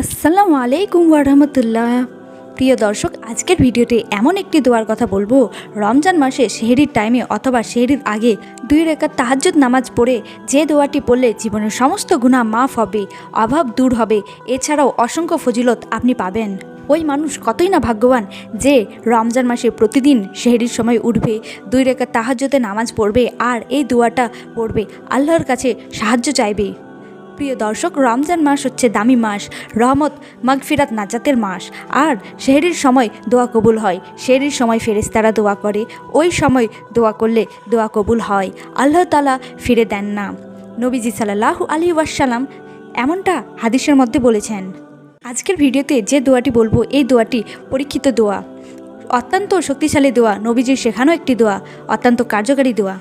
আসসালামু আলাইকুম ওয়ারহমতুল্লাহ। প্রিয় দর্শক, আজকের ভিডিওতে এমন একটি দোয়ার কথা বলব। রমজান মাসে সেহরির টাইমে অথবা শেহরির আগে দুই রেখার তাহাজ্জুদ নামাজ পড়ে যে দোয়াটি পড়লে জীবনের সমস্ত গুণা মাফ হবে, অভাব দূর হবে। এছাড়াও অসংখ্য ফজিলত আপনি পাবেন। ওই মানুষ কতই না ভাগ্যবান যে রমজান মাসে প্রতিদিন সেহরির সময় উঠবে, দুই রেখার তাহাজ্জুদে নামাজ পড়বে আর এই দোয়াটা পড়বে আল্লাহর কাছে সাহায্য চাইবে। প্রিয় দর্শক, রমজান মাস হচ্ছে দামি মাস, রহমত মাগফিরাত নাজাতের মাস। আর শেহরির সময় দোয়া কবুল হয়, শেহরির সময় ফেরেস্তারা দোয়া করে, ওই সময় দোয়া করলে দোয়া কবুল হয়। আল্লাহ তালা ফিরে দেন না। নবীজি সাল্লাহ আলী ওয়াসালাম এমনটা হাদিসের মধ্যে বলেছেন। আজকের ভিডিওতে যে দোয়াটি বলব, এই দোয়াটি পরীক্ষিত দোয়া। অত্যন্ত শক্তিশালী দোয়া, নবীজির শেখানো একটি দোয়া, অত্যন্ত কার্যকারী দোয়া।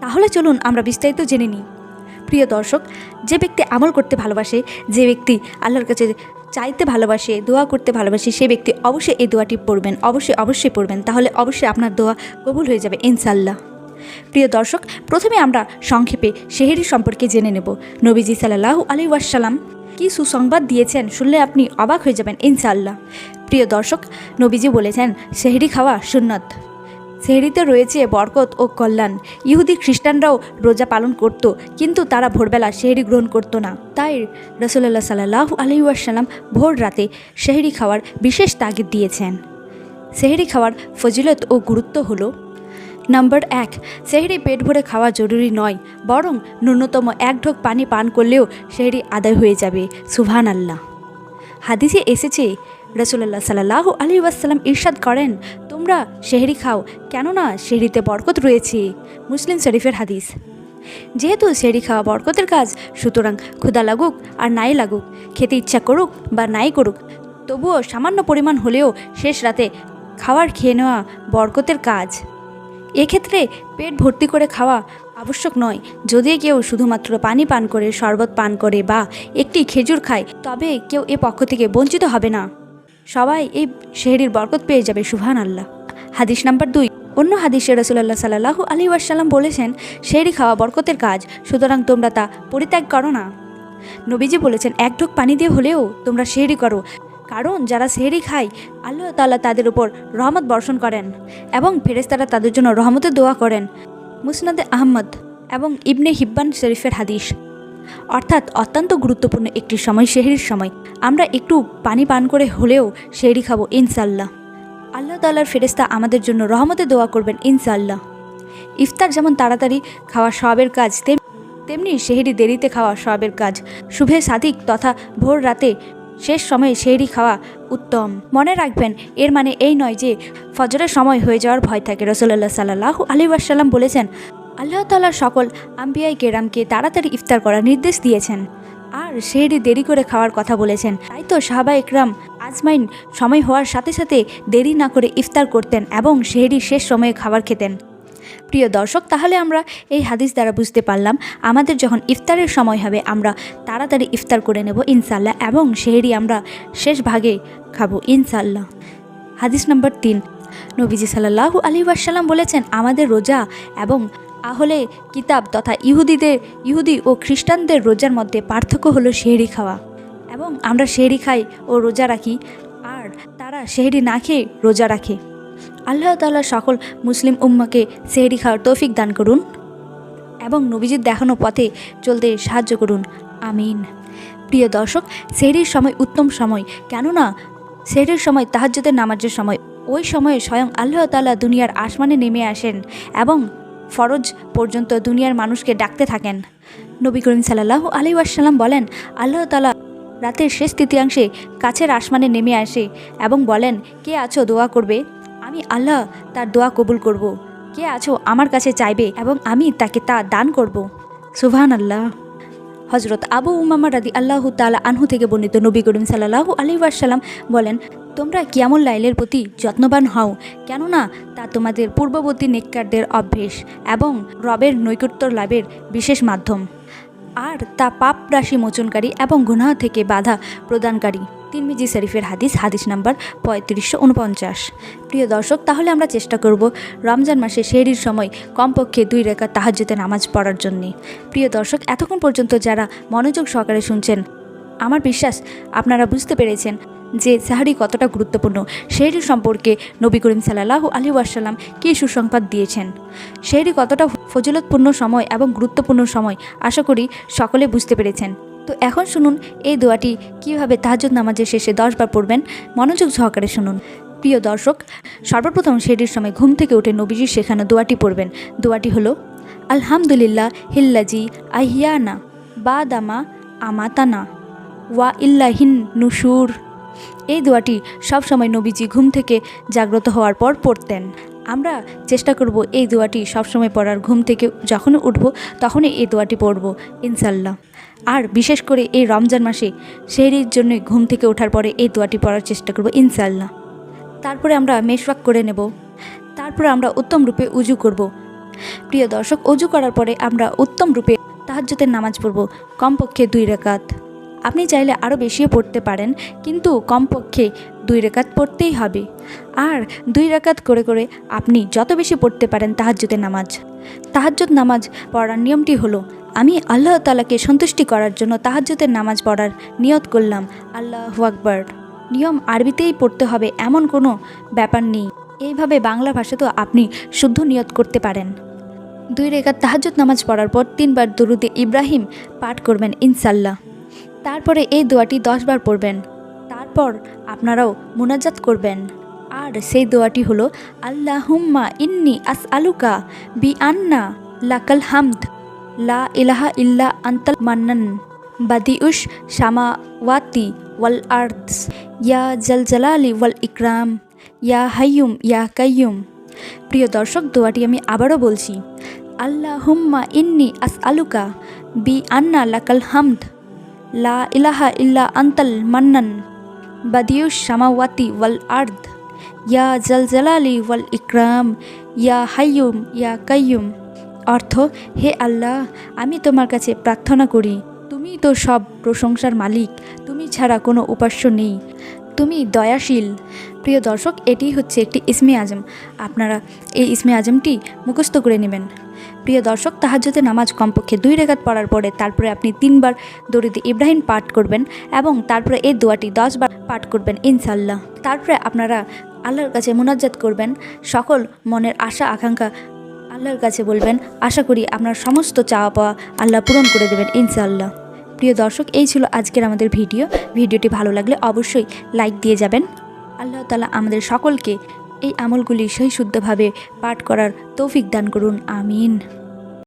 তাহলে চলুন আমরা বিস্তারিত জেনে নিই। প্রিয় দর্শক, যে ব্যক্তি আমল করতে ভালোবাসে, যে ব্যক্তি আল্লাহর কাছে চাইতে ভালোবাসে, দোয়া করতে ভালোবাসে সেই ব্যক্তি অবশ্যই এই দোয়াটি পড়বেন, অবশ্যই অবশ্যই পড়বেন। তাহলে অবশ্যই আপনার দোয়া কবুল হয়ে যাবে ইনশাল্লাহ প্রিয় দর্শক, প্রথমে আমরা সংক্ষেপে শেহেরি সম্পর্কে জেনে নেব। নবীজি সাল্লাহ আলী ওয়াসাল্লাম কি সুসংবাদ দিয়েছেন শুনলে আপনি অবাক হয়ে যাবেন ইনশাল্লাহ প্রিয় দর্শক, নবীজি বলেছেন সেহরি খাওয়া সুন্নত। সেহরিতে রয়েছে বরকত ও কল্যাণ। ইহুদি খ্রিস্টানরাও রোজা পালন করত, কিন্তু তারা ভোরবেলা সেহরি গ্রহণ করতো না। তাই রসুল্লাহ সাল্লাহ আলহিউসাল্লাম ভোর রাতে সেহরি খাওয়ার বিশেষ তাগিদ দিয়েছেন। সেহরি খাওয়ার ফজিলত ও গুরুত্ব হলো, নাম্বার এক, সেহরি পেট ভরে খাওয়া জরুরি নয়, বরং ন্যূনতম এক ঢোক পানি পান করলেও সেহরি আদায় হয়ে যাবে সুভান আল্লাহ হাদিসে এসেছে রসুল্লাহ সাল্লাহ আলী ওয়াসাল্লাম ইরশাদ করেন তোমরা শেহরি খাও, কেননা শেহরিতে বরকত রয়েছে। মুসলিম শরীফের হাদিস। যেহেতু শেহরি খাওয়া বরকতের কাজ, সুতরাং ক্ষুদা লাগুক আর নাই লাগুক, খেতে ইচ্ছা করুক বা নাই করুক, তবুও সামান্য পরিমাণ হলেও শেষ রাতে খাওয়ার খেয়ে নেওয়া বরকতের কাজ। এক্ষেত্রে পেট ভর্তি করে খাওয়া আবশ্যক নয়। যদি কেউ শুধুমাত্র পানি পান করে, শরবত পান করে বা একটি খেজুর খায়, তবে কেউ এ পক্ষ থেকে বঞ্চিত হবে না। সবাই এই শেহরির বরকত পেয়ে যাবে সুহান আল্লাহ হাদিস নাম্বার দুই। অন্য হাদিসে রসুল্লাহ সাল্লাহ আলী ওয়াসাল্লাম বলেছেন শেহরি খাওয়া বরকতের কাজ, সুতরাং তোমরা তা পরিত্যাগ করো না। নবীজি বলেছেন, এক ঢোক পানি দিয়ে হলেও তোমরা শেহরি করো, কারণ যারা সেহরি খায়, আল্লাহ তাল্লাহ তাদের উপর রহমত বর্ষণ করেন এবং ফেরেস্তারা তাদের জন্য রহমতের দোয়া করেন। মুসনাদে আহমদ এবং ইবনে হিব্বান শরীফের হাদিস। অর্থাৎ অত্যন্ত গুরুত্বপূর্ণ একটি সময় শেহরির সময়। আমরা একটু পানি পান করে হলেও শেহরি খাব ইনশাল্লাহ আল্লাহ তাল্লাহর ফেরেস্তা আমাদের জন্য রহমতে দোয়া করবেন ইনশাল্লাহ ইফতার যেমন তাড়াতাড়ি খাওয়া সবের কাজ, তেম, তেমনি শেহরি দেরিতে খাওয়া সবের কাজ। শুভে সাদিক তথা ভোর রাতে শেষ সময়ে শেহরি খাওয়া উত্তম। মনে রাখবেন, এর মানে এই নয় যে ফজরের সময় হয়ে যাওয়ার ভয় থাকে। রসল্লাহ সাল্লাহ আলী ওয়াসাল্লাম বলেছেন আল্লাহ তালার সকল আম্বিয়াই কেরামকে তাড়াতাড়ি ইফতার করার নির্দেশ দিয়েছেন। আর শেহরি দেরি করে খাওয়ার কথা বলেছেন। তাই তো সাহাবা একরাম আজমাইন সময় হওয়ার সাথে সাথে দেরি না করে ইফতার করতেন এবং শেহরি শেষ সময়ে খাবার খেতেন। প্রিয় দর্শক, তাহলে আমরা এই হাদিস দ্বারা বুঝতে পারলাম, আমাদের যখন ইফতারের সময় হবে, আমরা তাড়াতাড়ি ইফতার করে নেব ইনশাল্লাহ এবং সেহেরি আমরা শেষ ভাগে খাব ইনশাল্লাহ হাদিস নম্বর তিন। নবীজি সাল্লাহু আলী ওয়াসাল্লাম বলেছেন, আমাদের রোজা এবং আহলে কিতাব তথা ইহুদিদের, ইহুদি ও খ্রিস্টানদের রোজার মধ্যে পার্থক্য হলো শেহরি খাওয়া। এবং আমরা শেহরি খাই ও রোজা রাখি, আর তারা শেহরি না খেয়ে রোজা রাখে। আল্লাহ তাল্লাহ সকল মুসলিম উম্মাকে সেহরি খাওয়ার তৌফিক দান করুন এবং নবীজির দেখানো পথে চলতে সাহায্য করুন। আমিন। প্রিয় দর্শক সেহরির সময় উত্তম সময়, কেননা সেহরির সময় তাহাজ্যদের নামাজের সময়, ওই সময়ে স্বয়ং আল্লাহ তাল্লাহ দুনিয়ার আসমানে নেমে আসেন এবং ফরজ পর্যন্ত দুনিয়ার মানুষকে ডাকতে থাকেন নবী করিম সাল্লাহ আলী ওয়াসাল্লাম বলেন, আল্লাহ তালা রাতের শেষ তৃতীয়াংশে কাছের আসমানে নেমে আসে এবং বলেন, কে আছো দোয়া করবে আমি আল্লাহ তার দোয়া কবুল করব। কে আছো আমার কাছে চাইবে এবং আমি তাকে তা দান করব। সুভান আল্লাহ হজরত আবু উমামা রাদি আল্লাহ তালা আনহু থেকে বর্ণিত নবী করিম সাল্লাহ আলী ওয়াসাল্লাম বলেন, তোমরা কিয়ামুল লাইলের প্রতি যত্নবান হও, কেননা তা তোমাদের পূর্ববর্তী নেককারদের অভ্যেস এবং রবের নৈকট্য লাভের বিশেষ মাধ্যম। আর তা পাপ রাশি মোচনকারী এবং গুনাহ থেকে বাধা প্রদানকারী। তিরমিজি শরীফের হাদিস হাদিস নাম্বার পঁয়ত্রিশশো উনপঞ্চাশ। প্রিয় দর্শক, তাহলে আমরা চেষ্টা করব রমজান মাসে শেরির সময় কমপক্ষে দুই রেখা তাহাজ্যতে নামাজ পড়ার জন্যে। প্রিয় দর্শক, এতক্ষণ পর্যন্ত যারা মনোযোগ সহকারে শুনছেন আমার বিশ্বাস আপনারা বুঝতে পেরেছেন যে সাহারি কতটা গুরুত্বপূর্ণ। সেহরি সম্পর্কে নবী করিম সাল্লাহ আলী ওয়াসাল্লাম কী সুসংবাদ দিয়েছেন? সেহরি কতটা ফজিলতপূর্ণ সময় এবং গুরুত্বপূর্ণ সময়, আশা করি সকলে বুঝতে পেরেছেন। তো এখন শুনুন এই দোয়াটি কীভাবে তাহাজুদ নামাজের শেষে দশবার পড়বেন। মনোযোগ সহকারে শুনুন। প্রিয় দর্শক, সর্বপ্রথম সেটির সময় ঘুম থেকে উঠে নবীজির শেখানো দোয়াটি পড়বেন। দোয়াটি হলো, আলহামদুলিল্লাহ হিল্লাজি আহিয়ানা বা দামা আমাতানা। ওয়া ইল্লাহিন নুসুর এই দোয়াটি সবসময় নবীজি ঘুম থেকে জাগ্রত হওয়ার পর পড়তেন। আমরা চেষ্টা করব এই দোয়াটি সবসময় পড়ার ঘুম থেকে যখন উঠব তখনই এই দোয়াটি পড়ব ইনশাল্লাহ আর বিশেষ করে এই রমজান মাসে সেহরির জন্য ঘুম থেকে ওঠার পরে এই দোয়াটি পড়ার চেষ্টা করব ইনশাল্লাহ তারপরে আমরা মেশওয়াক করে নেব। তারপরে আমরা উত্তম রূপে উজু করব। প্রিয় দর্শক, উজু করার পরে আমরা উত্তম রূপে তাহাজ্জুদের নামাজ পড়ব, কমপক্ষে দুই রেকাত। আপনি চাইলে আরও বেশিও পড়তে পারেন, কিন্তু কমপক্ষে দুই রেকাত পড়তেই হবে। আর দুই রেকাত করে করে আপনি যত বেশি পড়তে পারেন তাহাজ্জুদের নামাজ। তাহাজ্জুদ নামাজ পড়ার নিয়মটি হলো, আমি আল্লাহ তালাকে সন্তুষ্টি করার জন্য তাহাজ্জুদের নামাজ পড়ার নিয়ত করলাম, আল্লাহ আকবর। নিয়ম আরবিতেই পড়তে হবে এমন কোনো ব্যাপার নেই। এইভাবে বাংলা ভাষাতেও আপনি শুদ্ধ নিয়ত করতে পারেন। দুই রেখাত তাহাজ্জুদ নামাজ পড়ার পর তিনবার দুরুদে ইব্রাহিম পাঠ করবেন ইনশাল্লাহ তারপরে এই দোয়াটি দশবার পড়বেন। তারপর আপনারাও মোনাজাত করবেন। আর সেই দোয়াটি হলো, আল্লাহুম্মা ইন্নি আস আলুকা বি আন্না লাকাল হামদ, লা ইলাহা ইল্লা আন্তাল মান্নান বাদিউস শামাওয়াতি ওয়াল আর্থস ইয়া জলজালালি ওয়াল ইকরাম, ইয়া হাইয়ুম, ইয়া কাইয়ুম। প্রিয় দর্শক, দোয়াটি আমি আবারও বলছি, আল্লাহুম্মা ইন্নি আস আলুকা বি আন্না লাকাল হামদ লা ইলাহা ইল্লা আন্তাল মান্নান বাদিউস শামাওয়াতি ওয়াল আর্দ। ইয়া জলজালালি ওয়াল ইকরাম। ইয়া হাইয়ুম, ইয়া কাইয়ুম। অর্থ, হে আল্লাহ, আমি তোমার কাছে প্রার্থনা করি, তুমি তো সব প্রশংসার মালিক, তুমি ছাড়া কোনো উপাস্য নেই। তুমি দয়াশীল। প্রিয় দর্শক, এটি হচ্ছে একটি ইসমে আজম। আপনারা এই ইসমে আজমটি মুখস্থ করে নেবেন। প্রিয় দর্শক, তাহাজ্জুদে নামাজ কমপক্ষে দুই রেখাত পড়ার পরে তারপরে আপনি তিনবার দরিদ ইব্রাহিম পাঠ করবেন এবং তারপরে এই দোয়াটি দশবার পাঠ করবেন ইনশাল্লাহ তারপরে আপনারা আল্লাহর কাছে মোনাজ্জাত করবেন, সকল মনের আশা, আকাঙ্ক্ষা আল্লাহর কাছে বলবেন, আশা করি আপনার সমস্ত চাওয়া পাওয়া আল্লাহ পূরণ করে দেবেন ইনশাল্লাহ প্রিয় দর্শক, এই ছিল আজকের আমাদের ভিডিও। ভিডিওটি ভালো লাগলে অবশ্যই লাইক দিয়ে যাবেন। আল্লাহ তালা আমাদের সকলকে এই আমলগুলি সহি শুদ্ধভাবে পাঠ করার তৌফিক দান করুন আমিন।